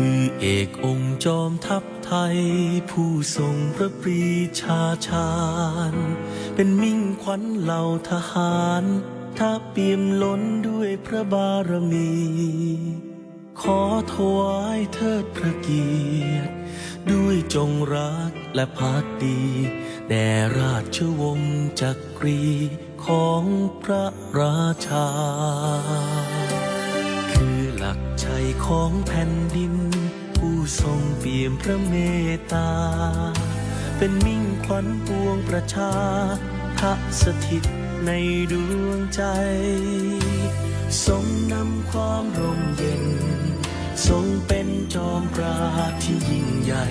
คือเอกองค์จอมทัพไทย ผู้ทรงพระปรีชาชาญ เป็นมิ่งขวัญเหล่าทหารถ้าเปี่ยมล้นด้วยพระบารมี ขอถวายเทิดพระเกียรติ ด้วยจงรักและภักดีแด่ราชวงศ์จักรีของพระราชา หลักชัยของแผ่นดิน ผู้ทรงเปี่ยมพระเมตตา เป็นมิ่งขวัญปวงประชาทะสถิตในดวงใจ ทรงนำความร่มเย็น ทรงเป็นจอมปราที่ยิ่งใหญ่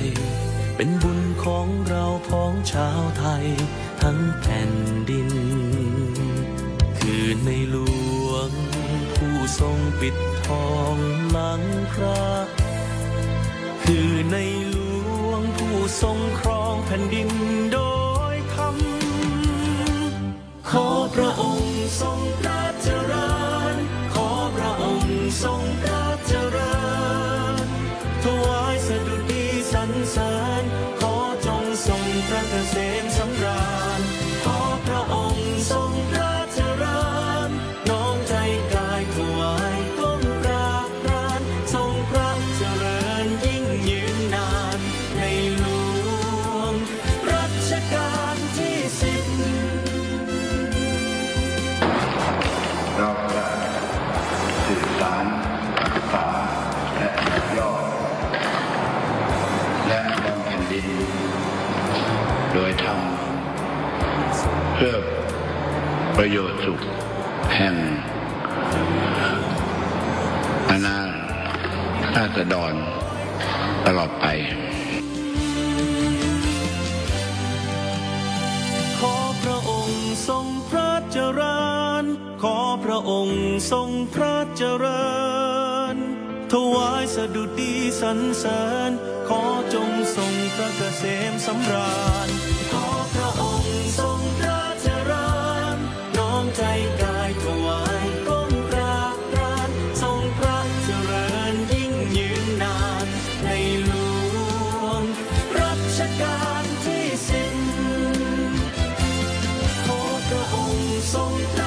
เป็นบุญของเราพ้องชาวไทย ทั้งแผ่นดิน คือในหลวง ทรงปิดทองหลังพระคือในหลวงผู้ทรงครองแผ่นดินโดยธรรมขอพระองค์ทรงพระเจริญ ขอพระองค์ทรงพระเจริญถวายสดุดีสรรเสริญ ดิน โดยทำเพื่อประโยชน์สุขแห่งอาณาราษฎรตลอดไป ขอพระองค์ทรงพระเจริญ ขอพระองค์ทรงพระเจริญ ถวายสดุดีสรรเสริญ ขอจงทรงพระเกษมสำราญ ขอพระองค์ทรงพระเจริญน้อมใจกายถวายก้มกราบกรานทรงพระเจริญยิ่งยืนนาน ในหลวงรัชกาลที่สิบขอพระองค์ทรงพระ